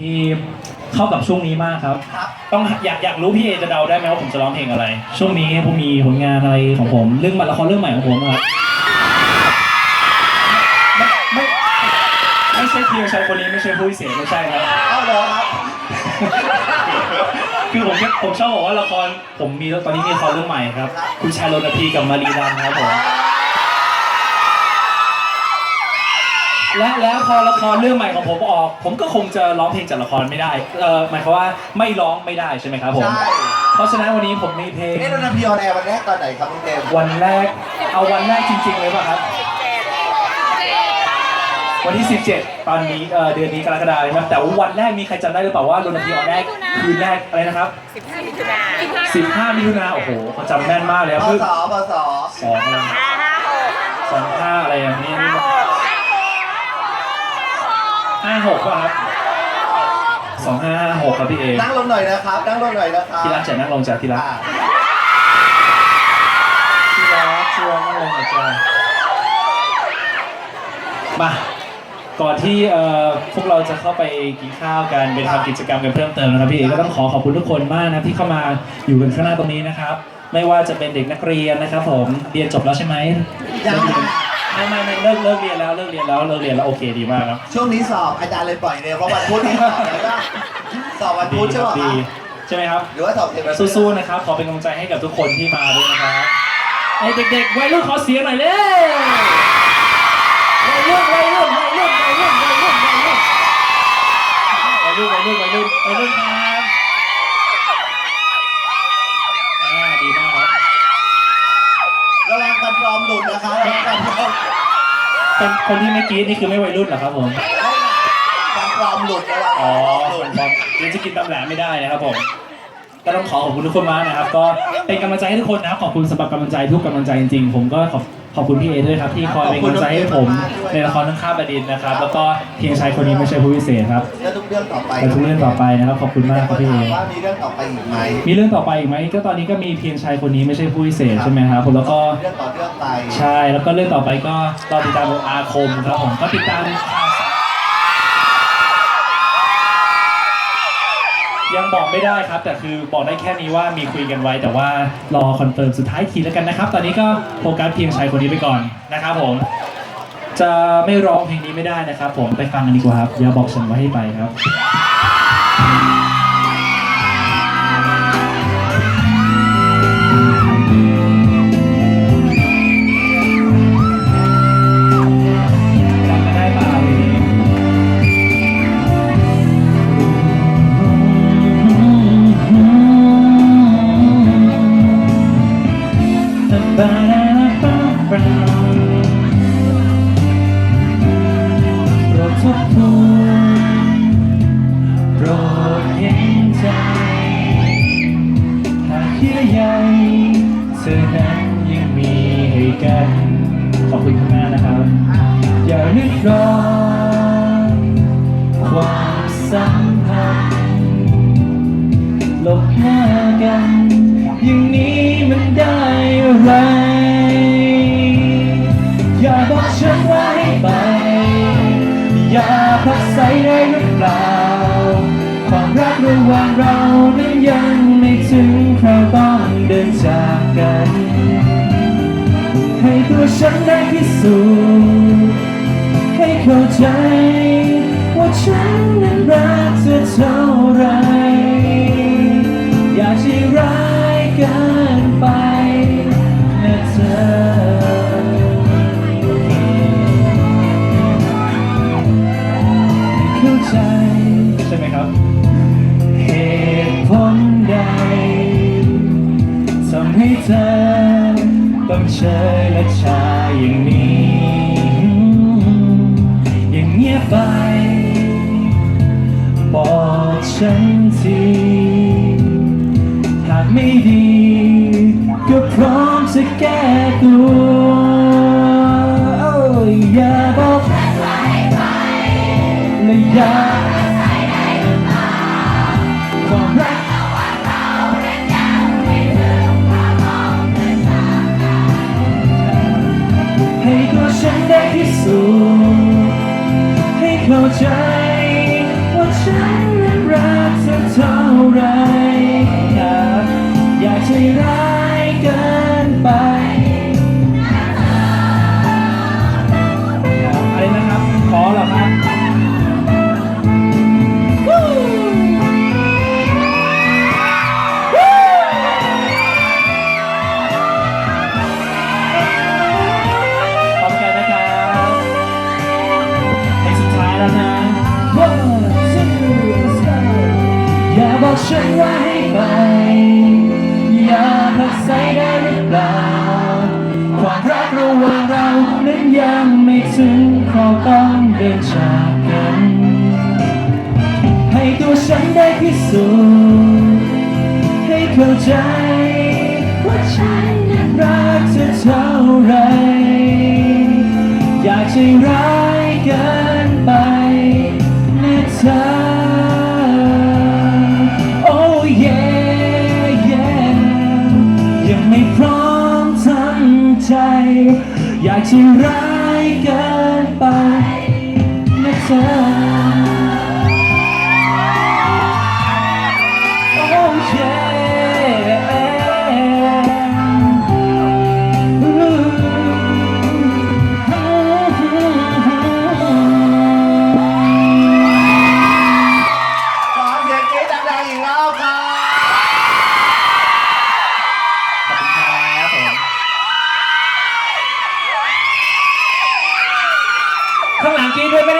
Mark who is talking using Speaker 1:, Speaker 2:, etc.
Speaker 1: ที่เข้ากับช่วงนี้มากครับ
Speaker 2: ครับ
Speaker 1: ต้องอยากอยากรู้พี่เอจะเดาได้ไหมว่าผมจะร้องเพลงอะไร ช่วงนี้ผมมีผลงานอะไรของผม เรื่องละครเรื่องใหม่ของผมครับไม่ไม่ไม่ใช่เพียงชายคนนี้ไม่ใช่ผู้พิเศษไม่ใช่ครับ
Speaker 2: เอาเหรอครับ
Speaker 1: คือผมผมชอบบอกว่าละครผมมีตอนนี้มีละครเรื่องใหม่ครับ คุณชายรณพีกับมารีรันครับผม และแล้วพอละครเรื่องใหม่ของผมออก ผมก็คงจะร้องเพลงจากละครไม่ได้เออหมายความว่าไม่ร้องไม่ได้ใช่ไหมครับผม
Speaker 2: ใช่
Speaker 1: เพราะฉะนั้นวันนี้ผมมีเพลง
Speaker 2: เอ๊ะแล้วนาพีออนแอร์วันแรกตอนไหนครับน้องเจมส์
Speaker 1: วันแรกเอาวันแรกจริงๆเลยป่ะครับ วันที่ 17 ตอนนี้เอ่อเดือนนี้กรกฎาคมนะครับ แต่ว่าวันแรกมีใครจำได้หรือเปล่าว่าโรนพีออนแรกคืนแรกอะไรนะครับ
Speaker 3: 15มิถุนา
Speaker 1: 15 มิถุนาโอ้โหเขาจำแม่นมากเลย
Speaker 2: พ
Speaker 1: ครับคือ
Speaker 2: ศพศ
Speaker 1: สองอะไร
Speaker 3: 556
Speaker 1: สองห้าอะไรอย่างนี้ ห้าหก ป่ะครับสองห้าห้าหกครับพี่เอ
Speaker 2: นั่งลงหน่อยนะครับ นั่งลงหน่อยนะครับ
Speaker 1: ที่รักจะนั่งลงจากที่รัก
Speaker 2: อ่า
Speaker 1: ที่รักชวนนั่งลงจากจ้ามา ก่อนที่เอ่อพวกเราจะเข้าไปกินข้าวกันไปทำกิจกรรมกันเพิ่มเติมนะครับพี่เอก็ต้องขอขอบคุณทุกคนมากนะที่เข้ามาอยู่กันข้างหน้าตรงนี้นะครับ ไม่ว่าจะเป็นเด็กนักเรียนนะครับ ผมเรียนจบแล้วใช่ไหม
Speaker 2: ยัง
Speaker 1: ไม่ไม่ไม่เลิกเลิกเรียนแล้วเลิกเรียนแล้วเลิกเรียนแล้วโอเคดีมากครับ
Speaker 2: ช่วงนี้สอบอาจารย์เลยปล่อยเร็วเพราะวันพุธนี้สอบแล้วก็สอบวัน
Speaker 1: ดี
Speaker 2: พุธใช่
Speaker 1: ค
Speaker 2: ไหม
Speaker 1: รับ
Speaker 2: ค
Speaker 1: ดี
Speaker 2: รับ
Speaker 1: ใช่ไหมครับ
Speaker 2: หรือว่าสอบเสร็จวัน
Speaker 1: สู้ๆนะครับ ขอเป็นกำลังใจให้กับทุกคนที่มาด้วยนะครับไอเด็กๆวัยรุ่นขอเสียงหน่อยเร็ววัยรุ่นวัยรุ่นวัยรุ่นวัยรุ่นวัยรุ่นวัยรุ่นวัยรุ่นวัยรุ่นวัยรุ่นวัยรุ่นครับอ่าดีมากครับ
Speaker 2: ระ วังฟันปลอมหลุดนะคะระวังฟันปลอม
Speaker 1: คนคนที่ไม่กรี๊ดนี่คือไม่วัยรุ่นเหรอครับผม
Speaker 2: ฟันปลอมหลุดระวัง
Speaker 1: อ๋อ
Speaker 2: ฟันปลอมหลุด
Speaker 1: ผมเดี๋ยวจะกินตำแหลไม่ได้นะครับผม ก็ต้องขอขอบคุณทุกคนมากนะครับ ก็เป็นกำลังใจให้ทุกคนนะครับขอบคุณสำหรับกำลังใจทุกกำลังใจจริงๆ ผมก็ขอบขอบคุณพี่เอด้วยครับที่คอยเป็นกำลังใจให้ผมในละครทั้งข้ามบดินทร์นะครับ แล้วก็เพียงชายคนนี้ไม่ใช่ผู้พิเศษครับ
Speaker 2: และทุกเรื่องต่อไป
Speaker 1: และทุกเรื่องต่อไปนะครับขอบคุณมากครับพี่เอ
Speaker 2: มีนถามว่ามีเรื่องต่อไปอีกไหม
Speaker 1: มีเรื่องต่อไปอีกไหมก็ตอนนี้ก็มีเพียงชายคนนี้ไม่ใช่ผู้พิเศษใช่ไหมครับผมแล้วก็
Speaker 2: เรื่องต่อเรื่องไป
Speaker 1: ใช่แล้วก็เรื่องต่อไปก็รอติดตามอาคมครับผมก็ติดตามข่าวสาร ยังบอกไม่ได้ครับ แต่คือบอกได้แค่นี้ว่ามีคุยกันไว้ แต่ว่ารอคอนเฟิร์มสุดท้ายทีแล้วกันนะครับ ตอนนี้ก็โฟกัสเพียงชายคนนี้ไปก่อนนะครับผม จะไม่ร้องเพลงนี้ไม่ได้นะครับ ผมไปฟังกันดีกว่าครับอย่าบอกฉันว่าให้ไปครับ ยังมีให้กันขอบคุณข้างหน้านะครับ อย่านึกรอความสัมพันธ์หลบหน้ากัน อย่างนี้มันได้อะไรอย่าบอกฉันว่าให้ไป อย่าพักใส่ได้หรือเปล่า ความรักระหว่างเรานั้นยังไม่ถึง ใจว่าฉันนั้นรักเธอเท่าไร อย่าใจร้ายเกินไปนะเธอเข้าใจใช่ไหมครับ เหตุผลใดทำให้เธอต้องเชยและชายอย่างนี้ จะแก้ตัวอยอย่าบอกและอย่าความรักให้ตัวฉันได้พิสูจน์ให้เข้าใจ บอกฉันว่าให้ไป อย่าพักใส่ได้หรือเปล่า ความรักระหว่างเรานั้นยังไม่ถึงขอต้องเดินจากกัน ให้ตัวฉันได้พิสูจน์ให้เข้าใจว่าฉันนั้นรักเธอเท่าไร อยากใจร้า ไม่พร้อมทั้งใจ อยากจะร้ายเกินไปนะเธอโอ้เย
Speaker 2: ขอเสียงกรี๊ดดังๆอีกรอบครั ข้า